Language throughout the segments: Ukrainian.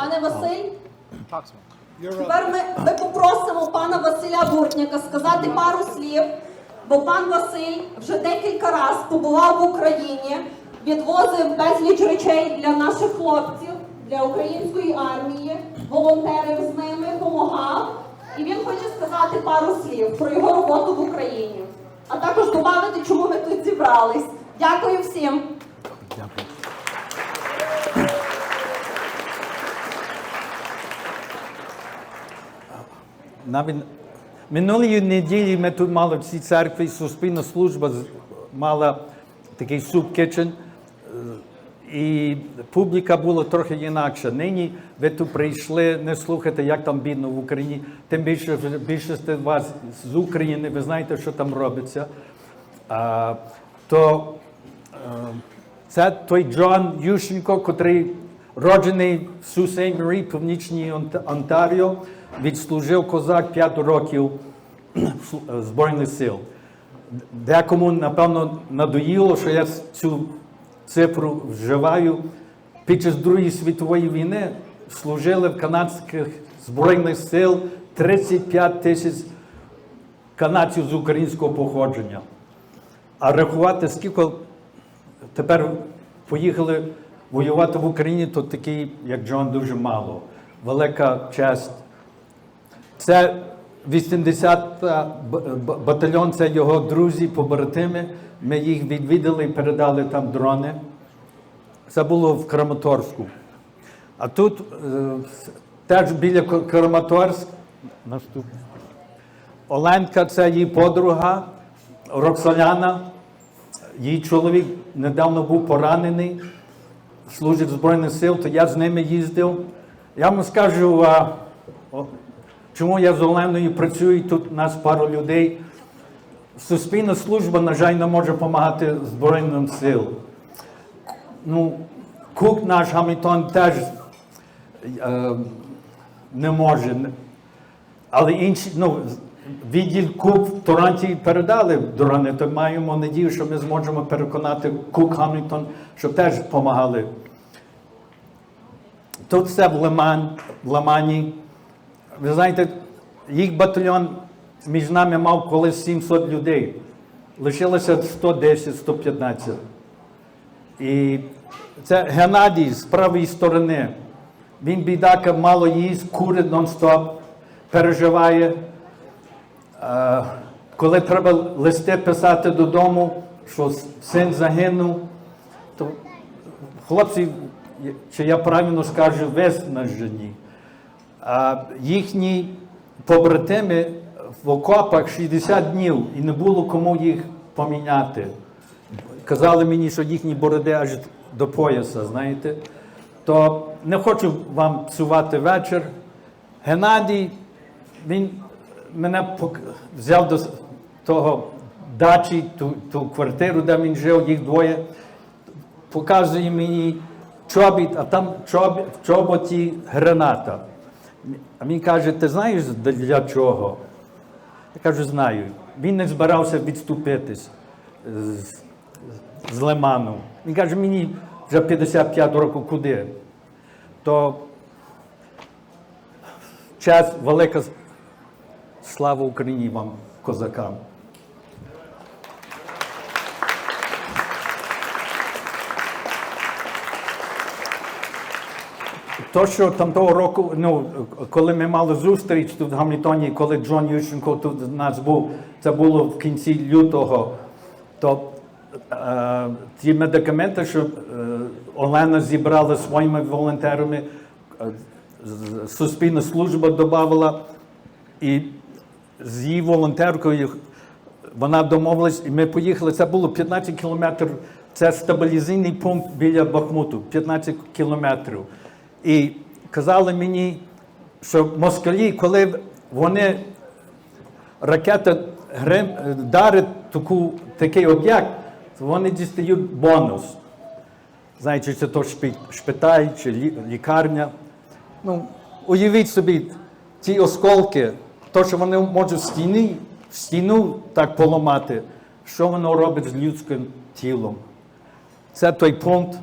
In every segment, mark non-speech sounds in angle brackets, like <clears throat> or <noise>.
Пане Василь, тепер ми, ми попросимо пана Василя Буртняка сказати пару слів, бо пан Василь вже декілька разів побував в Україні, відвозив безліч речей для наших хлопців, для української армії, волонтерів з ними, допомагав. І він хоче сказати пару слів про його роботу в Україні, а також додати, чому ми тут зібрались. Дякую всім. Навіть минулої неділі ми тут мали в цій церкві суспільна служба мала такий суп кичен. І публіка була трохи інакша. Нині ви тут прийшли не слухати, як там бідно в Україні. Тим більше більшість вас з України, ви знаєте, що там робиться. А, то е, це той Джон Ющенко, котрий роджений в Сусей Марі, Північній Онт- Онтаріо, відслужив козак 5 років Збройних сил. Декому, напевно, надоїло, що я цю цифру вживаю. Під час Другої світової війни служили в канадських збройних сил 35 тисяч канадців з українського походження. А рахувати, скільки тепер поїхали воювати в Україні, то такий, як Джон, дуже мало. Велика честь. Це 80 батальйон, це його друзі, побратими. Ми їх відвідали і передали там дрони. Це було в Краматорську. А тут е, теж біля Краматорськ. Наступне. Оленка це її подруга, Роксоляна. Її чоловік недавно був поранений, служить в Збройних сил, то я з ними їздив. Я вам скажу, о, чому я з Оленою працюю, тут нас пару людей. Суспільна служба, на жаль, не може допомагати Збройним сил. Ну, Кук наш Гамільтон теж е, не може. Але інші, ну, відділ Кук в Торонті передали дрони, то маємо надію, що ми зможемо переконати Кук Гамільтон, щоб теж допомагали. Тут все в Лиман, в Лимані. Ви знаєте, їх батальйон між нами мав колись 700 людей. Лишилося 110-115. І це Геннадій з правої сторони. Він бідака мало їсть, курить нон-стоп, переживає. Е, коли треба листи писати додому, що син загинув, то хлопці, чи я правильно скажу, виснажені. А їхні побратими в окопах 60 днів і не було кому їх поміняти. Казали мені, що їхні бороди аж до пояса, знаєте. То не хочу вам псувати вечір. Геннадій, він мене взяв до того дачі, ту, ту квартиру, де він жив, їх двоє. Показує мені чобіт, а там чоб, в чоботі граната. А він каже, ти знаєш для чого? Я кажу, знаю. Він не збирався відступитись з, з Лиману. Він каже, мені вже 55 років куди. То час велика слава Україні вам, козакам. То, що там того року, ну, коли ми мали зустріч тут в Гамлітоні, коли Джон Ющенко тут у нас був, це було в кінці лютого, то е, ті медикаменти, що е, Олена зібрала своїми волонтерами, е, Суспільна служба додавала, і з її волонтеркою вона домовилась, і ми поїхали. Це було 15 кілометрів. Це стабілізаційний пункт біля Бахмуту, 15 кілометрів. І казали мені, що москалі, коли вони ракета дарить таку, такий об'єкт, то вони дістають бонус. Знаєте, чи то шпиталь, чи лікарня. Ну, уявіть собі, ті осколки, то, що вони можуть в стіну так поламати, що воно робить з людським тілом. Це той пункт.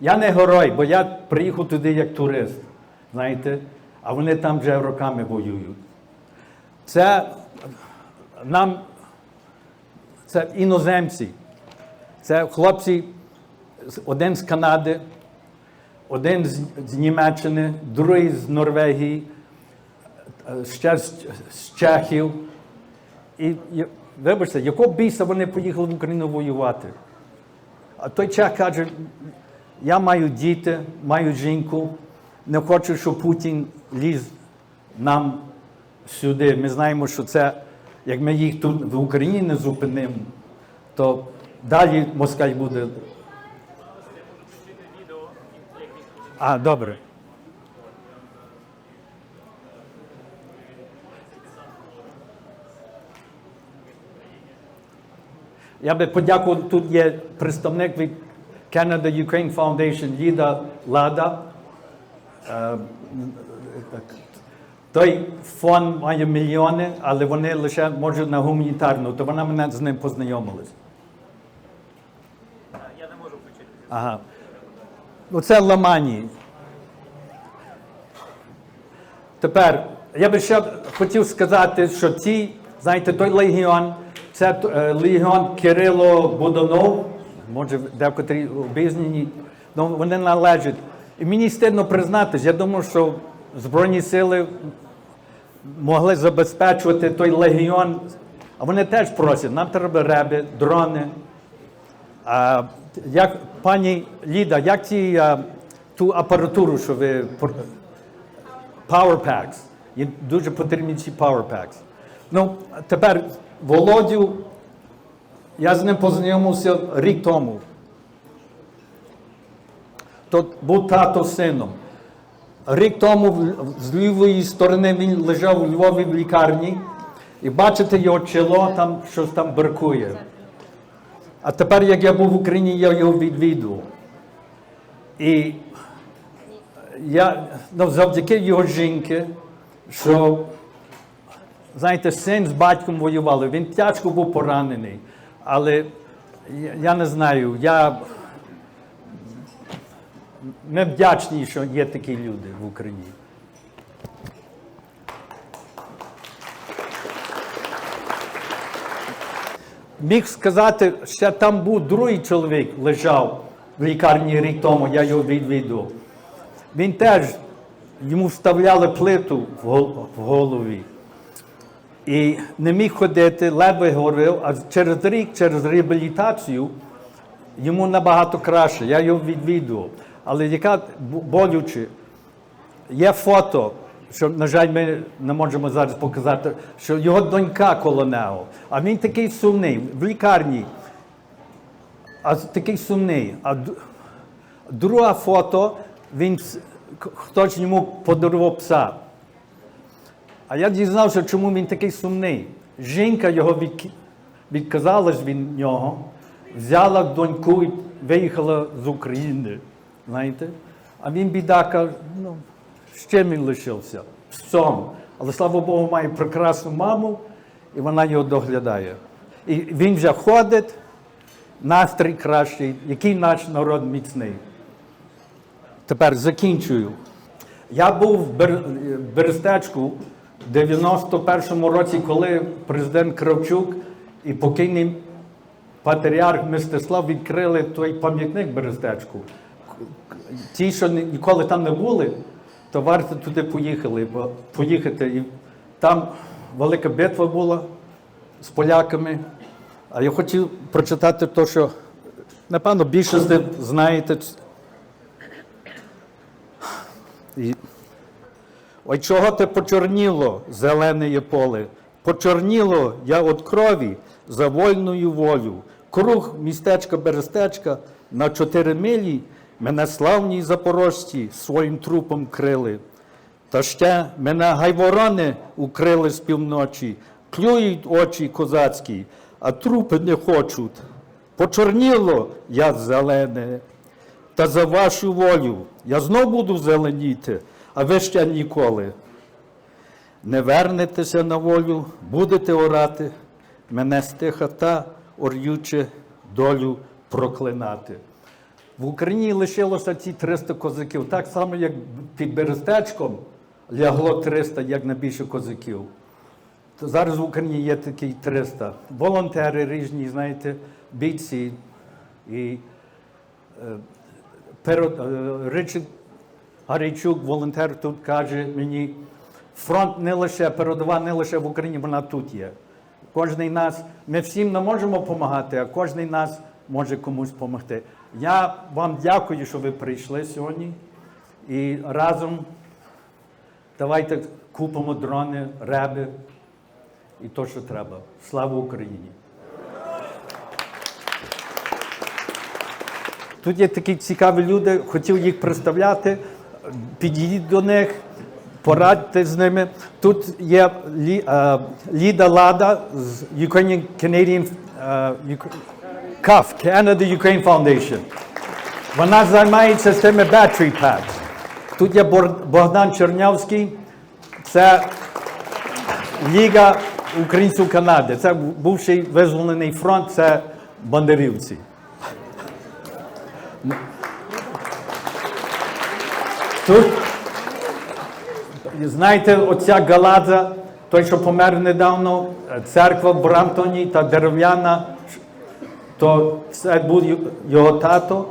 Я не герой, бо я приїхав туди як турист, знаєте, а вони там вже роками воюють. Це нам, це іноземці, це хлопці, один з Канади, один з, Німеччини, другий з Норвегії, ще з, з Чехів. І, і вибачте, якого біса вони поїхали в Україну воювати? А той чех каже, я маю діти, маю жінку, не хочу, щоб Путін ліз нам сюди. Ми знаємо, що це, як ми їх тут в Україні не зупинимо, то далі Москаль буде. А, добре. Я би подякував, тут є представник від Canada Ukraine Foundation Ліда Лада. Е, Той фонд має мільйони, але вони лише можуть на гуманітарну, то вона мене з ним познайомилась. Я не можу включити. Ага. Ну, це ламані. Тепер, я би ще хотів сказати, що ці, знаєте, той легіон, це е, легіон Кирило Будонов, може, декотрі обізнані, ну, вони належать. І мені стидно признатись, я думаю, що Збройні сили могли забезпечувати той легіон, а вони теж просять, нам треба реби, дрони. А, як, пані Ліда, як ці, а, ту апаратуру, що ви Power Packs. Є дуже потрібні ці Power Packs. Ну, тепер Володю, я з ним познайомився рік тому. То був тато сином. Рік тому з лівої сторони він лежав у Львові в лікарні, і бачите його чоло, там щось там баркує. А тепер, як я був в Україні, я його відвідував. І я ну, завдяки його жінки, що, знаєте, син з батьком воювали, він тяжко був поранений. Але я, не знаю, я ми вдячні, що є такі люди в Україні. Міг сказати, що там був другий чоловік, лежав в лікарні рік тому, я його відвідував. Він теж йому вставляли плиту в голові. І не міг ходити, ледве говорив, а через рік, через реабілітацію, йому набагато краще. Я його відвідував. Але яка болюче, є фото, що, на жаль, ми не можемо зараз показати, що його донька коло нього. А він такий сумний, в лікарні. А такий сумний. А друге фото, він хтось йому подарував пса. А я дізнався, чому він такий сумний. Жінка його від, відказалась від нього, взяла доньку і виїхала з України. Знаєте? А він, бідака, ну, з чим він лишився? Псом. Але слава Богу, має прекрасну маму, і вона його доглядає. І він вже ходить, настрій кращий, який наш народ міцний. Тепер закінчую. Я був в Бер- Берестечку 91-му році, коли президент Кравчук і покійний патріарх Мистислав відкрили той пам'ятник Берестечку. Ті, що ніколи там не були, то варто туди поїхали, бо поїхати. І там велика битва була з поляками. А я хотів прочитати те, що, напевно, більшість <clears throat> знаєте. І... Ой, чого ти почорніло, зелене поле? Почорніло я від крові за вольною волю. Круг містечка Берестечка на чотири милі мене славні запорожці своїм трупом крили. Та ще мене гайворони укрили з півночі, клюють очі козацькі, а трупи не хочуть. Почорніло я зелене, та за вашу волю я знов буду зеленіти, а ви ще ніколи. Не вернетеся на волю, будете орати, мене стиха та орюче долю проклинати. В Україні лишилося ці 300 козаків. Так само, як під Берестечком лягло 300, як найбільше козаків. То зараз в Україні є такі 300. Волонтери різні, знаєте, бійці. І е, перед, е, Ричард Гарійчук, волонтер, тут каже мені, фронт не лише, передова не лише в Україні, вона тут є. Кожний нас, ми всім не можемо допомагати, а кожен нас може комусь допомогти. Я вам дякую, що ви прийшли сьогодні. І разом давайте купимо дрони, реби і то, що треба. Слава Україні! Тут є такі цікаві люди, хотів їх представляти. Підійдіть до них, порадьте з ними. Тут є е, Ліда Лада з Ukrainian Canadian е, Uk- CUF, Canada Ukraine Foundation. Вона займається цими battery pads. Тут є Богдан Чернявський, це Ліга українців Канади. Це бувший визволений фронт, це бандерівці. Тут, знаєте, оця Галадза, той, що помер недавно, церква в Брамтоні та дерев'яна, то це був його тато.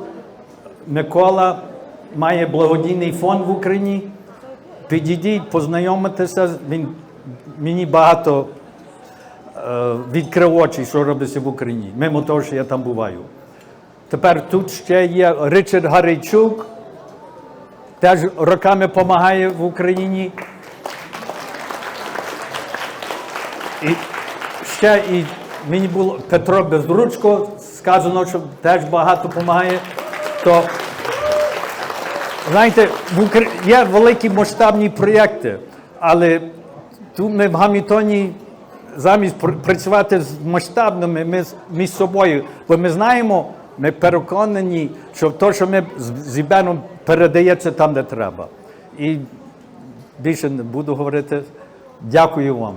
Микола має благодійний фонд в Україні. Підійдіть, познайомитися. Він мені багато е, відкрив очі, що робиться в Україні, мимо того, що я там буваю. Тепер тут ще є Ричард Гарейчук, теж роками допомагає в Україні. І ще і мені було Петро Безручко, сказано, що теж багато допомагає. То, знаєте, в Укра... є великі масштабні проєкти, але тут ми в Гамільтоні замість пр- працювати з масштабними, ми між собою, бо ми знаємо, ми переконані, що те, що ми з- Ібеном передається там, де треба. І більше не буду говорити. Дякую вам.